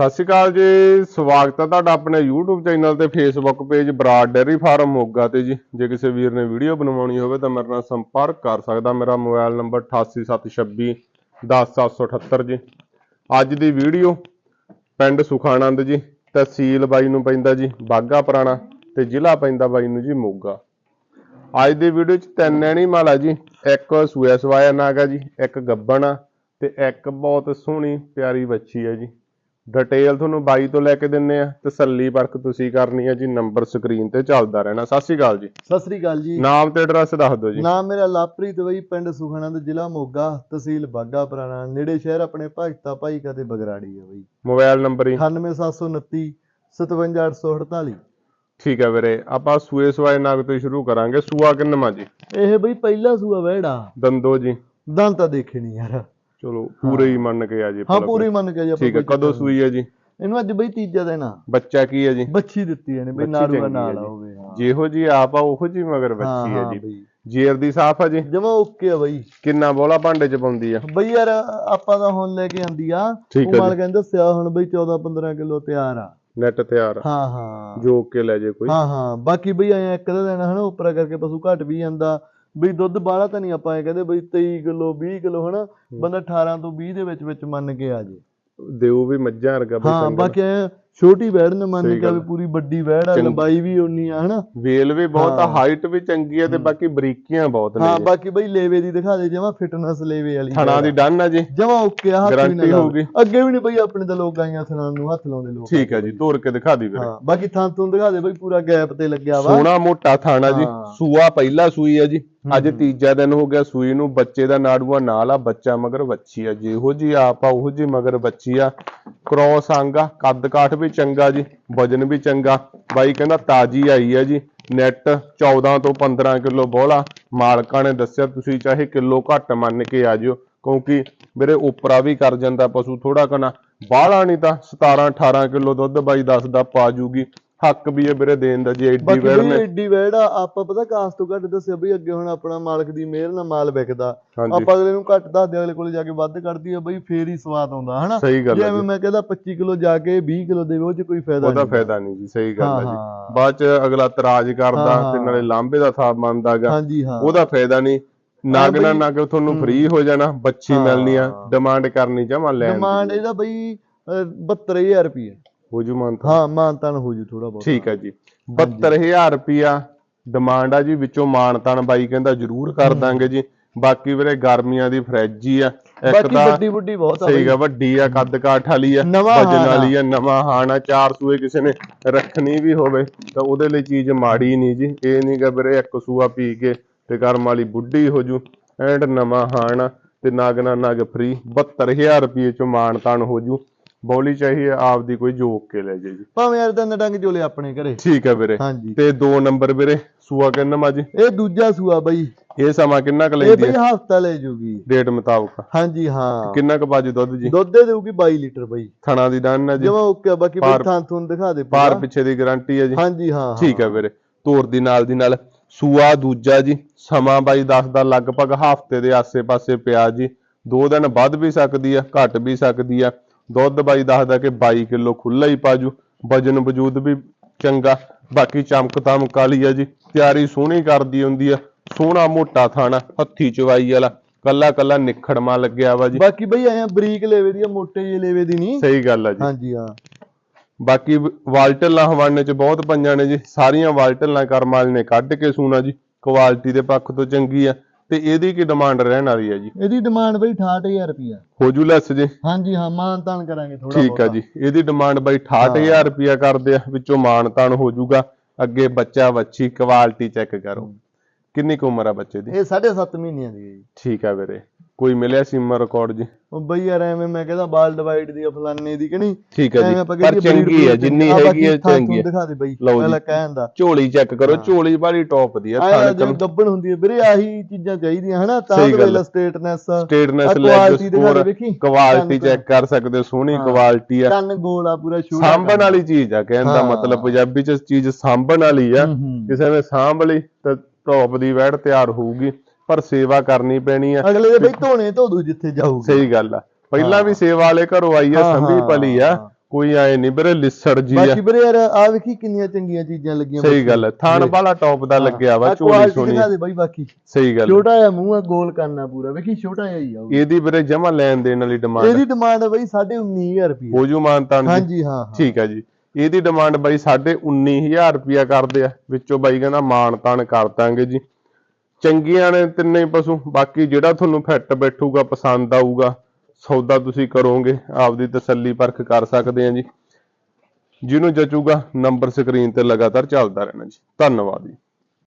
ਸਤਿ ਸ਼੍ਰੀ ਅਕਾਲ ਜੀ, ਸਵਾਗਤ ਹੈ ਤੁਹਾਡਾ ਆਪਣੇ YouTube ਚੈਨਲ ਤੇ Facebook page Brar dairy farm Moga ਤੇ ਜੀ। ਜੇ ਕਿਸੇ ਵੀਰ ਨੇ ਵੀਡੀਓ ਬਣਵਾਉਣੀ ਹੋਵੇ ਤਾਂ ਮੇਰੇ ਨਾਲ ਸੰਪਰਕ ਕਰ ਸਕਦਾ। ਮੇਰਾ ਮੋਬਾਈਲ ਨੰਬਰ 8876 10778 ਜੀ। ਅੱਜ ਦੀ ਵੀਡੀਓ ਪਿੰਡ ਸੁਖਾਨੰਦ ਜੀ, ਤਹਿਸੀਲ ਬਾਈ ਨੂੰ ਪੈਂਦਾ ਜੀ ਬਾਗਾ ਪੁਰਾਣਾ ਤੇ ਜ਼ਿਲ੍ਹਾ ਪੈਂਦਾ ਬਾਈ ਨੂੰ ਜੀ ਮੋਗਾ। ਅੱਜ ਦੀ ਵੀਡੀਓ ਚ ਤਿੰਨ ਐਣੀ ਮਾਲ ਆ ਜੀ। ਇੱਕ ਸੂਆ ਸਵਾਇਆ ਨਾਗਾ ਜੀ, ਇੱਕ ਗੱਬਣ ਆ ਤੇ ਇੱਕ ਬਹੁਤ ਸੋਹਣੀ ਪਿਆਰੀ ਬੱਚੀ ਹੈ ਜੀ। ਡਿਟੇਲ ਤੁਹਾਨੂੰ ਬਾਈ ਤੋਂ ਲੈ ਕੇ ਦਿੰਨੇ ਆ ਤਸੱਲੀ ਪਰਖ ਤੁਸੀਂ ਕਰਨੀ ਹੈ ਜੀ ਨੰਬਰ ਸਕਰੀਨ ਤੇ ਚੱਲਦਾ ਰਹਿਣਾ। ਸਤਿ ਸ਼੍ਰੀ ਅਕਾਲ ਜੀ। ਸਤਿ ਸ੍ਰੀ ਅਕਾਲ ਜੀ। ਨਾਮ ਤੇ ਐਡਰੈਸ ਦੱਸ ਦਿਓ ਜੀ। ਨਾਮ ਮੇਰਾ ਲਾਪ੍ਰੀਤ ਬਈ ਪਿੰਡ ਸੁਖਾਨੰਦ ਜ਼ਿਲ੍ਹਾ ਮੋਗਾ ਤਹਿਸੀਲ ਬਾਗਾ ਪੁਰਾਣਾ ਨੇੜੇ ਸ਼ਹਿਰ ਆਪਣੇ ਭਗਤਾ ਭਾਈ ਕਦੇ ਬਗਰਾੜੀ ਹੈ ਬਈ। ਮੋਬਾਈਲ ਨੰਬਰ ਹੀ 98729 57848 ਠੀਕ ਹੈ ਵੀਰੇ ਆਪਾਂ ਸੂਏ ਸਵਾਏ ਨਾਗ ਤੋਂ ਹੀ ਸ਼ੁਰੂ ਕਰਾਂਗੇ। ਸੂਆ ਕਿੰਨਵਾਂ ਜੀ? ਇਹ ਬਈ ਪਹਿਲਾ ਸੂਆ ਵਹਿੜਾ। ਦੰਦੋ ਜੀ। ਦੰਦ ਤਾਂ ਦੇਖੇ ਨਹੀਂ ਯਾਰ। ਚਲੋ ਪੂਰੇ ਹੀ ਮੰਨ ਕੇ ਆ ਜੀ ਹਾਂ ਪੂਰੀ ਮੰਨ ਕੇ ਜੀ ਆਪਾਂ ਠੀਕ ਹੈ ਕਦੋਂ ਸੂਈ ਹੈ ਜੀ। ਇਹਨੂੰ ਅੱਜ ਬਈ ਤੀਜਾ ਦਿਨ ਆ। ਬੱਚਾ ਕੀ ਹੈ ਜੀ? ਬੱਚੀ ਦਿੱਤੀ ਇਹਨੇ ਬਈ ਨਾੜੂਆ ਨਾਲ ਹੈ ਜੀ। ਹੋਵੇ ਹਾਂ। ਜਿਹੋ ਜੀ ਆਪ ਆ ਉਹੋ ਜੀ ਮਗਰ ਹਾਂ ਬੱਚੀ ਹੈ ਹਾਂ ਜੀ। ਜੇਰ ਦੀ ਸਾਫ਼ ਹੈ ਜੀ? ਜਮਾ ਓਕੇ ਆ ਬਈ। ਕਿੰਨਾ ਬੋਲਾ ਭਾਂਡੇ ਚ ਪਾਉਂਦੀ ਆ? ਬਈ ਯਾਰ ਆਪਾਂ ਤਾਂ ਹੁਣ ਲੈ ਕੇ ਆਂਦੀ ਆ। ਉਹ ਹੈ ਮਾਲ ਜੀ ਕਹਿੰਦਾ ਸਿਆ ਹੁਣ ਬਈ 14 15 ਕਿਲੋ ਤਿਆਰ ਆ। ਨੈਟ ਤਿਆਰ ਹਾਂ ਹਾਂ। ਜੋ ਕੇ ਲੈ ਜੇ ਕੋਈ। ਹਾਂ ਹਾਂ। ਬਾਕੀ ਬਈ ਐ ਇੱਕ ਦਾ ਦਿਨ ਹਨਾ ਉੱਪਰ ਕਰਕੇ ਪਸ਼ੂ ਘਟ ਵੀ ਜਾਂਦਾ। ਬਈ ਦੁੱਧ ਬਾਹਲਾ ਤਾਂ ਨਹੀਂ ਆਪਾਂ ਐ ਕਹਿੰਦੇ ਬਈ 23 ਕਿਲੋ 20 ਕਿਲੋ ਹਨਾ? ਬੰਦਾ 18 ਤੋਂ 20 ਦੇ ਵਿੱਚ ਵਿੱਚ ਮੰਨ ਕੇ ਆ ਜੇ। ਦਿਓ ਵੀ ਮੱਝਾਂ ਵਰਗਾ ਹਾਂ। ਬਾਕੀ ਐ ਛੋਟੀ ਵੈੜ ਨੇ ਮੰਨ ਕੇ ਆ ਵੀ। ਪੂਰੀ ਵੱਡੀ ਵੈੜ ਆ। ਲੰਬਾਈ ਵੀ ਓਨੀ ਆ ਹਨਾ ਵੇਲ ਵੀ ਬਹੁਤ ਆ। ਹਾਈਟ ਵੀ ਚੰਗੀ ਹੈ ਤੇ ਬਾਕੀ ਬਰੀਕੀਆਂ ਬਹੁਤ ਨੇ ਹਾਂ। ਬਾਕੀ ਬਈ ਲੇਵੇ ਦੀ ਦਿਖਾ ਦੇ ਜਮਾ ਫਿਟਨੈਸ ਲੇਵੇ ਵਾਲੀ ਥਣਾ ਦੀ ਡਨ ਆ ਜੀ ਜਮਾ ਓਕੇ ਆ ਹੱਥ ਵੀ ਨਾ। ਹੋਊਗੀ। ਅੱਗੇ ਵੀ ਨਹੀਂ ਬਈ ਆਪਣੇ ਤਾਂ ਲੋਕ ਆਈਆਂ ਥਣਾ ਨੂੰ ਹੱਥ ਲਾਉਂਦੇ ਲੋਕ ਠੀਕ ਹੈ ਜੀ ਤੋੜ ਕੇ ਦਿਖਾ ਦੀ ਵੀਰੇ ਹਾਂ ਬਾਕੀ ਥਾਂ ਤੋਂ ਦਿਖਾ ਦੇ ਬਈ ਪੂਰਾ ਗੈਪ ਤੇ ਲੱਗਿਆ ਵਾ ਸੋਹਣਾ ਮੋਟਾ ਥਾਣਾ ਜੀ। ਸੂਆ ਪਹਿਲਾ ਸੂਈ ਹੈ ਜੀ ਅੱਜ। ਤੀਜਾ ਦਿਨ ਹੋ ਗਿਆ ਸੂਈ ਨੂੰ ਬੱਚੇ ਦਾ ਨਾੜੂਆ ਨਾਲ ਆ ਬੱਚਾ ਮਗਰ ਬੱਚੀ ਆ ਜਿਹੋ ਜੀ ਆਪ ਆ ਉਹੋ ਜੀ ਮਗਰ ਬੱਚੀ ਆ ਕ੍ਰੋਸ ਅੰਗ ਆ, ਕੱਦ ਕਾਠ ਵੀ ਚੰਗਾ ਜੀ, ਵਜਨ ਵੀ ਚੰਗਾ। ਬਾਈ ਕਹਿੰਦਾ ਤਾਜੀ ਆਈ ਹੈ ਜੀ ਨੈਟ 14 ਤੋਂ 15 ਕਿਲੋ ਬੋਲਾ ਮਾਲਕਾਂ ਨੇ ਦੱਸਿਆ, ਤੁਸੀਂ ਚਾਹੇ ਕਿਲੋ ਘੱਟ ਮੰਨ ਕੇ ਆ ਜਿਓ, ਕਿਉਂਕਿ ਮੇਰੇ ਉਪਰਾ ਵੀ ਕਰ ਜਾਂਦਾ ਪਸ਼ੂ ਥੋੜਾ ਕਨਾ ਬਾਹਲਾ ਨਹੀਂ ਤਾਂ 17 18 ਕਿਲੋ ਦੁੱਧ ਬਾਈ ਦੱਸਦਾ ਪਾ ਜੂਗੀ। ਹੱਕ ਵੀ ਹੈ ਵੀਰੇ ਦੇਣ ਦਾ ਜੇ ਏਡੀ ਬਾਕੀ ਵੇੜ ਨੇ ਏਡੀ ਵੈੜ ਆ ਆਪਾਂ ਪਤਾ ਕਾਸ ਤੋਂ ਘੱਟ ਦੱਸਿਆ ਬਈ ਅੱਗੇ ਹੁਣ ਆਪਣਾ ਮਾਲਕ ਦੀ ਮਿਹਰ ਨਾਲ ਮਾਲ ਵਿਕਦਾ। ਹਾਂਜੀ। ਆਪਾਂ ਅਗਲੇ ਨੂੰ ਘੱਟ ਦੱਸਦੇ ਅਗਲੇ ਕੋਲੇ ਜਾ ਕੇ ਵੱਧ ਕੱਢਦੀ ਆ ਬਈ ਫੇਰ ਹੀ ਸਵਾਦ ਆਉਂਦਾ ਹਨਾ? ਸਹੀ ਗੱਲ ਹੈ ਮੈਂ ਕਹਿੰਦਾ 25 ਕਿਲੋ ਜਾ ਕੇ 20 ਕਿਲੋ ਦੇਵੇ ਉਹ ਚ ਕੋਈ ਫਾਇਦਾ ਉਹਦਾ ਨਹੀਂ। ਫਾਇਦਾ ਨਹੀਂ ਜੀ ਸਹੀ ਗੱਲ ਹੈ ਜੀ। ਬਾਅਦ ਚ ਅਗਲਾ ਇਤਰਾਜ਼ ਕਰਦਾ ਹਾਂ, ਤੇ। ਨਾਲੇ ਲਾਂਬੇ ਦਾ ਥਾਪ ਮੰਨਦਾਗਾ ਹਾਂਜੀ ਹਾਂ। ਉਹਦਾ ਫਾਇਦਾ ਨਹੀਂ। ਨਗ ਨਾ ਨਗ ਤੁਹਾਨੂੰ। ਫ੍ਰੀ ਹੋ ਜਾਣਾ ਬੱਚੀ ਹਾਂ। ਮਿਲਣੀ ਆ ਡਿਮਾਂਡ ਕਰਨੀ ਜਮਾ ਲੈਣ ਦੀ। ਡਿਮਾਂਡ ਇਹਦਾ ਬਈ ਅਹ, 72000 ਰੁਪਏ ਹੋ ਜੂ ਮੰਨ ਹਾਂ ਮਾਨਤਾਨ ਹੋ ਜੂ ਥੋੜਾ ਬਹੁਤ। ਠੀਕ ਹੈ ਜੀ। 72000 ਰੁਪਿਆ ਡਿਮਾਂਡ ਆ ਜੀ ਵਿੱਚੋਂ ਮਾਨਤਾਨ ਬਾਈ ਕਹਿੰਦਾ ਜ਼ਰੂਰ ਕਰ ਦਾਂਗੇ ਜੀ। ਬਾਕੀ ਵੀਰੇ ਗਰਮੀਆਂ ਦੀ ਫਰਿੱਜ ਹੀ ਆ। ਇੱਕ ਬਾਕੀ ਤਾਂ ਵੱਡੀ ਵੱਡੀ ਬਹੁਤ ਆ ਬਈ। ਗਾ ਵੱਡੀ ਆ ਕੱਦ ਕਾਠ ਵਾਲੀ ਆ ਨਵਾਂ ਵਜਨ ਆ। ਵਾਲੀ ਆ ਨਵਾਂ ਹਾਣ ਆ ਚਾਰ ਸੂਏ ਕਿਸੇ ਨੇ ਰੱਖਣੀ ਵੀ ਹੋਵੇ ਤਾਂ ਉਹਦੇ ਲਈ ਚੀਜ਼ ਮਾੜੀ ਨਹੀਂ ਜੀ। ਇਹ ਨਹੀਂ ਗਾ ਵੀਰੇ ਇੱਕ ਸੂਆ ਪੀ ਕੇ ਤੇ ਕਰਮ ਵਾਲੀ ਬੁੱਢੀ ਹੋ ਜੂ। ਐਂਡ ਨਵਾਂ ਹਾਣ ਆ ਤੇ ਨਗ ਨਾ ਨਗ ਫ੍ਰੀ 72000 ਰੁਪਏ ਚ ਮਾਣ ਤਾਣ ਹੋ ਜੂ। ਬੌਲੀ ਚਾਹੀਏ ਆਪਦੀ ਕੋਈ ਜੋਕ ਕੇ ਲੈ ਜੇ ਜੀ। ਭਾਵੇਂ ਯਾਰ ਤਾਂ ਡੰਗ ਜੋਲੇ ਆਪਣੇ ਘਰੇ। ਠੀਕ ਹੈ ਵੀਰੇ। ਹਾਂਜੀ। ਤੇ ਦੋ ਨੰਬਰ ਵੀਰੇ ਸੂਆ ਕਿੰਨਾ ਜੀ? ਇਹ ਦੂਜਾ ਸੂਆ ਬਈ। ਇਹ ਸਮਾਂ ਕਿੰਨਾ ਕੁ ਇਹ ਲੈਂਦੀ ਬਈ ਹੈ? ਹਫਤਾ ਲੈ ਜੂਗੀ। ਡੇਟ ਮੁਤਾਬਕ। ਹਾਂਜੀ ਹਾਂ। ਕਿੰਨਾ ਕੁ ਬਾਜੂ ਦੁੱਧ ਜੀ? ਦੁੱਧ ਦੇ ਦੇਊਗੀ 22 ਲੀਟਰ ਬਈ। ਥਣਾ ਦੀ ਡਨ ਹੈ ਜੀ। ਜਮਾ ਓਕੇ ਆ, ਬਾਕੀ ਪਾਰ- ਬਈ ਥਾਂ ਤੁਹਾਨੂੰ ਦਿਖਾ ਦੇ ਪਾਰ। ਪੂਰਾ। ਪਿੱਛੇ ਦੀ ਗਾਰੰਟੀ ਹੈ ਜੀ। ਹਾਂਜੀ ਹਾਂ ਠੀਕ ਹੈ ਵੀਰੇ। ਤੋਰ ਦੀ ਨਾਲ ਦੀ ਨਾਲ ਸੂਆ ਦੂਜਾ ਜੀ। ਸਮਾਂ ਬਾਈ ਦੱਸਦਾ ਲਗਭਗ ਹਫ਼ਤੇ ਦੇ ਆਸੇ-ਪਾਸੇ ਪਿਆ ਜੀ। ਦੋ ਦਿਨ ਵੱਧ ਵੀ ਸਕਦੀ ਆ ਘਟ ਵੀ ਸਕਦੀ ਆ ਦੁੱਧ ਬਾਈ ਦੱਸਦਾ ਕਿ 22 ਕਿਲੋ ਖੁੱਲਾ ਹੀ ਪਾਜੂ ਵਜਨ ਵਜੂਦ ਵੀ ਚੰਗਾ ਬਾਕੀ ਚਮਕ ਤਮਕ ਵਾਲੀ ਆ ਜੀ। ਤਿਆਰੀ ਸੋਹਣੀ ਕਰਦੀ ਹੁੰਦੀ ਆ ਸੋਹਣਾ ਮੋਟਾ ਥਾਣਾ ਹੱਥੀ ਚਵਾਈ ਵਾਲਾ ਕੱਲਾ ਕੱਲਾ ਨਿਖੜਮਾ ਲੱਗਿਆ ਵਾ ਜੀ। ਬਾਕੀ ਬਈ ਆਇਆ ਬਰੀਕ ਲੇਵੇ ਦੀ ਆ ਮੋਟੇ ਜਿਹੇ ਲੇਵੇ ਦੀ ਨਹੀਂ? ਸਹੀ ਗੱਲ ਆ ਜੀ। ਹਾਂਜੀ ਹਾਂ। ਬਾਕੀ ਵਾਲਟਲਾਂ ਹਵਾਨੇ ਚ ਬਹੁਤ ਪੰਜਾਂ ਨੇ ਜੀ। ਸਾਰੀਆਂ ਵਾਲਟਲਾਂ ਕਰਮਾਲ ਨੇ ਕੱਢ ਕੇ ਸੂਣਾ ਜੀ। ਕੁਆਲਿਟੀ ਦੇ ਪੱਖ ਤੋਂ ਚੰਗੀ ਆ। ਤੇ ਇਹਦੀ ਕੀ ਡਿਮਾਂਡ ਰਹਿਣ ਵਾਲੀ ਆ ਜੀ? ਇਹਦੀ ਡਿਮਾਂਡ ਬਈ 68000 ਰੁਪਿਆ ਹੋ ਜੂ ਲੈਸ ਜੀ? ਹਾਂਜੀ ਹਾਂ ਮਾਨ ਤਾਨ ਕਰਾਂਗੇ ਥੋੜਾ ਠੀਕ ਆ ਜੀ। ਇਹਦੀ ਡਿਮਾਂਡ ਬਾਈ 68000 ਰੁਪਿਆ ਕਰਦੇ ਆ ਵਿੱਚੋਂ ਮਾਨ ਤਾਨ ਹੋ ਜੂਗਾ। ਅੱਗੇ ਬੱਚਾ ਵੱਛੀ ਕੁਆਲਿਟੀ ਚੈੱਕ ਕਰੋ। ਕਿੰਨੀ ਕੁ ਉਮਰ ਆ ਬੱਚੇ ਦੀ? ਇਹ 7.5 ਮਹੀਨਿਆਂ ਦੀ ਹੈ ਜੀ। ਠੀਕ ਆ ਵੀਰੇ। ਕੋਈ ਮਿਲਿਆ ਸੀਮਾ ਰਿਕਾਰਡ ਜੀ? ਉਹ ਬਈ ਯਾਰ ਐਵੇਂ ਮੈਂ ਕਹਿੰਦਾ ਬਾਲ ਡਿਵਾਈਡ ਦੀ ਫਲਾਨੇ ਦੀ ਕਿ ਨਹੀਂ? ਠੀਕ ਐਵੇਂ ਜੀ ਪਰ ਚੰਗੀ breed ਜਿੰਨੀ ਹੈਗੀ ਥਾਂ ਚੰਗੀ ਤੁਹਾਨੂੰ ਦਿਖਾ ਦੇ ਬਈ। ਪਹਿਲਾਂ ਕਹਿਣ ਦਾ। ਝੋਲੀ ਚੈੱਕ ਕਰੋ ਹਾਂ। ਝੋਲੀ ਬਾਲੀ ਟੌਪ ਦੀ ਥਾਣ ਜਦੋਂ ਕਮ ਗੱਬਣ ਹੁੰਦੀ ਹੈ ਵੀਰੇ ਆਹੀ ਚੀਜ਼ਾਂ ਚਾਹੀਦੀਆਂ ਹਨਾ ਤਾਂ ਵੇਲਾ। Straightness straightness leg score quality check ਕਰ ਸਕਦੇ ਹੋ ਸੋਹਣੀ ਹਾਂ। ਕੁਆਲਿਟੀ ਆ। ਕੰਨ ਗੋਲ ਆ ਪੂਰਾ ਛੋਟਾ ਸਾਂਭਣ ਵਾਲੀ ਚੀਜ਼ ਆ ਕਹਿਣ ਦਾ ਹਾਂ। ਮਤਲਬ ਪੰਜਾਬੀ ਚ ਚੀਜ਼ ਸਾਂਭਣ ਵਾਲੀ ਆ। ਕਿਸੇ ਨੇ ਸਾਂਭ ਲਈ ਤਾਂ ਟੌਪ ਦੀ ਵੈੜ ਤਿਆਰ ਹੋਊਗੀ। ਪਰ ਸੇਵਾ ਕਰਨੀ ਪੈਣੀ ਆ। ਅਗਲੇ ਦੇ ਬਈ ਧੋਣੇ ਧੋ ਦੂ ਜਿੱਥੇ ਜਾਊਗਾ। ਸਹੀ ਗੱਲ ਆ। ਪਹਿਲਾਂ ਵੀ ਸੇਵਾ ਵਾਲੇ ਘਰੋਂ ਆਈ ਆ ਸੰਭੀ ਪਲੀ ਆ। ਕੋਈ ਐ ਨਹੀਂ ਵੀਰੇ ਲਿਸੜ ਜੀ ਆ। ਬਾਕੀ ਵੀਰੇ ਯਾਰ ਆ ਵੇਖੀ ਕਿੰਨੀਆਂ ਚੰਗੀਆਂ ਚੀਜ਼ਾਂ ਲੱਗੀਆਂ ਸਹੀ ਗੱਲ ਹੈ ਥਾਣ ਵਾਲਾ ਟੌਪ ਦਾ ਲੱਗਿਆ ਵਾ quality ਸੋਹਣੀ। ਦਿਖਾ ਦੇ ਬਾਈ ਬਾਕੀ। ਸਹੀ ਗੱਲ। ਛੋਟਾ ਜਿਹਾ ਮੂੰਹ ਆ ਗੋਲ ਕਰਨਾ ਪੂਰਾ। ਵੇਖੀ ਛੋਟਾ ਜਿਹਾ ਹੀ ਆ। ਇਹਦੀ ਵੀਰੇ ਜਮਾ ਲੈਣ ਦੇਣ ਵਾਲੀ ਡਿਮਾਂਡ ਇਹਦੀ ਡਿਮਾਂਡ ਹੈ ਬਾਈ 19500 ਰੁਪਏ। ਹੋ ਜੂ ਮਾਨਤਾਨ ਜੀ ਹਾਂਜੀ ਹਾਂ ਠੀਕ ਆ ਜੀ। ਇਹਦੀ ਡਿਮਾਂਡ ਬਾਈ 19500 ਰੁਪਿਆ ਕਰਦੇ ਆ। ਵਿੱਚੋਂ ਬਾਈ ਕਹਿੰਦਾ ਮਾਨਤਾਨ ਕਰ ਦਾਂਗੇ ਜੀ। ਚੰਗੀਆਂ ਨੇ ਤਿੰਨੇ ਪਸ਼ੂ, ਬਾਕੀ ਜਿਹੜਾ ਤੁਹਾਨੂੰ ਫਿੱਟ ਬੈਠੂਗਾ, ਪਸੰਦ ਆਊਗਾ, ਸੌਦਾ ਤੁਸੀਂ ਕਰੋਗੇ, ਆਪਦੀ ਤਸੱਲੀ ਪਰਖ ਕਰ ਸਕਦੇ ਆ ਜੀ। ਜਿਹਨੂੰ ਜਚੂਗਾ ਨੰਬਰ ਸਕਰੀਨ ਤੇ ਲਗਾਤਾਰ ਚੱਲਦਾ ਰਹਿਣਾ ਜੀ। ਧੰਨਵਾਦ ਜੀ।